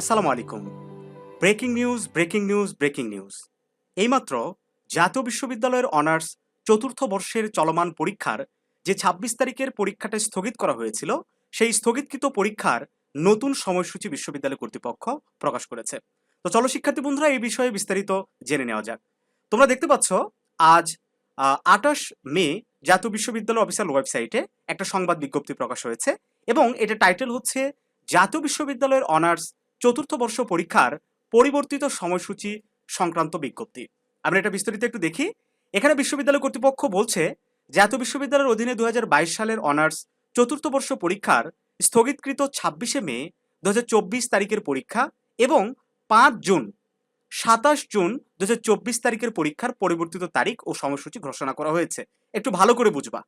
আসসালামু আলাইকুম। Breaking news breaking news breaking news. এইমাত্র জাতীয় বিশ্ববিদ্যালয়ের অনার্স চতুর্থ বর্ষের চলমান পরীক্ষার যে ছাব্বিশ তারিখের পরীক্ষাটা স্থগিত করা হয়েছিল, সেই স্থগিতকৃত পরীক্ষার নতুন সময়সূচি বিশ্ববিদ্যালয় কর্তৃপক্ষ প্রকাশ করেছে। তো চলো শিক্ষার্থী বন্ধুরা, এই বিষয়ে বিস্তারিত জেনে নেওয়া যাক। তোমরা দেখতে পাচ্ছ, আজ আঠাশ মে জাতীয় বিশ্ববিদ্যালয় অফিসিয়াল ওয়েবসাইটে একটা সংবাদ বিজ্ঞপ্তি প্রকাশ হয়েছে এবং এটা টাইটেল হচ্ছে, জাতীয় বিশ্ববিদ্যালয়ের অনার্স চতুর্থ বর্ষ পরীক্ষার পরিবর্তিত সময়সূচি সংক্রান্ত বিজ্ঞপ্তি। আমরা এটা বিস্তারিত একটু দেখি। এখানে বিশ্ববিদ্যালয় কর্তৃপক্ষ বলছে জাতীয় বিশ্ববিদ্যালয়ের অধীনে দু হাজার বাইশ সালের অনার্স চতুর্থ বর্ষ পরীক্ষার স্থগিতকৃত ছাব্বিশে মে দু হাজার চব্বিশ তারিখের পরীক্ষা এবং পাঁচ জুন, সাতাশ জুন দু হাজার চব্বিশ তারিখের পরীক্ষার পরিবর্তিত তারিখ ও সময়সূচি ঘোষণা করা হয়েছে। একটু ভালো করে বুঝবা।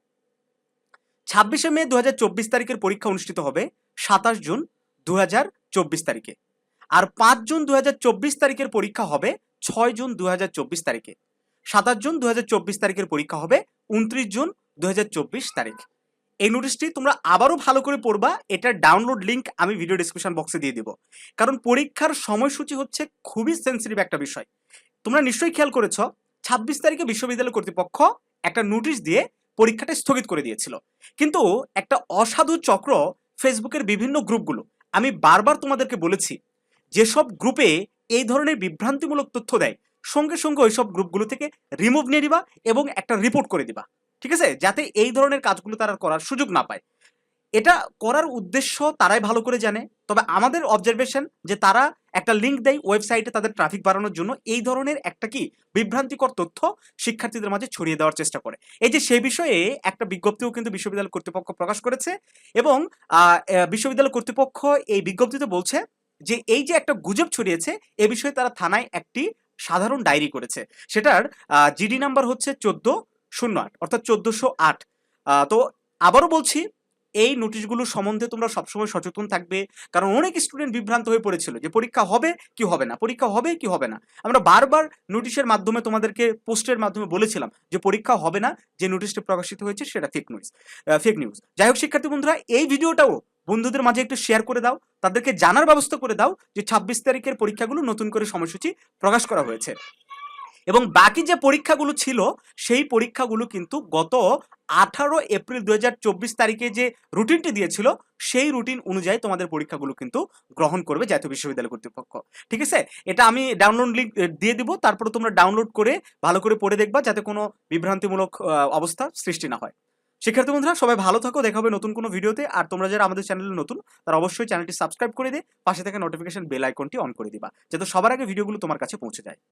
ছাব্বিশে মে দু হাজার চব্বিশ তারিখের পরীক্ষা অনুষ্ঠিত হবে সাতাশ জুন দু হাজার চব্বিশ তারিখে। আর পাঁচ জুন দু হাজার চব্বিশ তারিখের পরীক্ষা হবে ছয় জুন দু হাজার চব্বিশ তারিখে। সাতাশ জুন দু হাজার চব্বিশ তারিখের পরীক্ষা হবে উনত্রিশ জুন দু হাজার চব্বিশ তারিখ। এই নোটিশটি তোমরা আবারও ভালো করে পড়বা, এটার ডাউনলোড লিঙ্ক আমি ভিডিও ডিসক্রিপশন বক্সে দিয়ে দিব। কারণ পরীক্ষার সময়সূচি হচ্ছে খুবই সেন্সিটিভ একটা বিষয়। তোমরা নিশ্চয়ই খেয়াল করেছ, ছাব্বিশ তারিখে বিশ্ববিদ্যালয় কর্তৃপক্ষ একটা নোটিশ দিয়ে পরীক্ষাটা স্থগিত করে দিয়েছিল। কিন্তু একটা অসাধু চক্র ফেসবুকের বিভিন্ন গ্রুপগুলো আমি বারবার তোমাদেরকে বলেছি যেসব গ্রুপে এই ধরনের বিভ্রান্তিমূলক তথ্য দেয়, সঙ্গে সঙ্গে ওইসব গ্রুপগুলো থেকে রিমুভ নিয়ে দিবা এবং একটা রিপোর্ট করে দিবা, ঠিক আছে? যাতে এই ধরনের কাজগুলো তারা করার সুযোগ না পায়। এটা করার উদ্দেশ্য তারাই ভালো করে জানে। তবে আমাদের অবজারভেশন যে তারা একটা লিঙ্ক দেয় ওয়েবসাইটে তাদের ট্রাফিক বাড়ানোর জন্য, এই ধরনের একটা কি বিভ্রান্তিকর তথ্য শিক্ষার্থীদের মাঝে ছড়িয়ে দেওয়ার চেষ্টা করে। এই যে সেই বিষয়ে একটা বিজ্ঞপ্তিও কিন্তু বিশ্ববিদ্যালয় কর্তৃপক্ষ প্রকাশ করেছে এবং বিশ্ববিদ্যালয় কর্তৃপক্ষ এই বিজ্ঞপ্তিতে বলছে যে এই যে একটা গুজব ছড়িয়েছে, এ বিষয়ে তারা থানায় একটি সাধারণ ডায়েরি করেছে। সেটার জিডি নাম্বার হচ্ছে চোদ্দ শূন্য আট, অর্থাৎ চোদ্দশো আট। তো আবারও বলছি, এই নোটিশগুলো সম্বন্ধে তোমরা সবসময় সচেতন থাকবে, কারণ অনেক স্টুডেন্ট বিভ্রান্ত হয়ে পড়েছিল যে পরীক্ষা হবে কি হবে না, পরীক্ষা হবে কি হবে না। আমরা বারবার নোটিশের মাধ্যমে তোমাদেরকে পোস্টের মাধ্যমে বলেছিলাম যে পরীক্ষা হবে না, যে নোটিশটি প্রকাশিত হয়েছে সেটা ফেক নিউজ ফেক নিউজ যাই হোক শিক্ষার্থী বন্ধুরা, এই ভিডিওটাও বন্ধুদের মাঝে একটু শেয়ার করে দাও। তাদেরকে জানার ব্যবস্থা করে দাও যে ছাব্বিশ তারিখের পরীক্ষাগুলো নতুন করে সময়সূচি প্রকাশ করা হয়েছে। এবং বাকি যে পরীক্ষাগুলো ছিল, সেই পরীক্ষাগুলো কিন্তু গত আঠারো এপ্রিল দু হাজার চব্বিশ তারিখে যে রুটিনটি দিয়েছিল, সেই রুটিন অনুযায়ী তোমাদের পরীক্ষাগুলো কিন্তু গ্রহণ করবে জাতীয় বিশ্ববিদ্যালয় কর্তৃপক্ষ। ঠিক আছে? এটা আমি ডাউনলোড লিঙ্ক দিয়ে দিব, তারপরে তোমরা ডাউনলোড করে ভালো করে পড়ে দেখবা যাতে কোনো বিভ্রান্তিমূলক অবস্থা সৃষ্টি না হয়। শিক্ষার্থী বন্ধুরা, সবাই ভালো থাকো, দেখা হবে নতুন কোনো ভিডিওতে। আর তোমরা যারা আমাদের চ্যানেলে নতুন, তারা অবশ্যই চ্যানেলটি সাবস্ক্রাইব করে দিয়ে পাশে থেকে নোটিফিকেশন বেল আইকনটি অন করে দিবা, যাতে সবার আগে ভিডিওগুলো তোমার কাছে পৌঁছে যায়।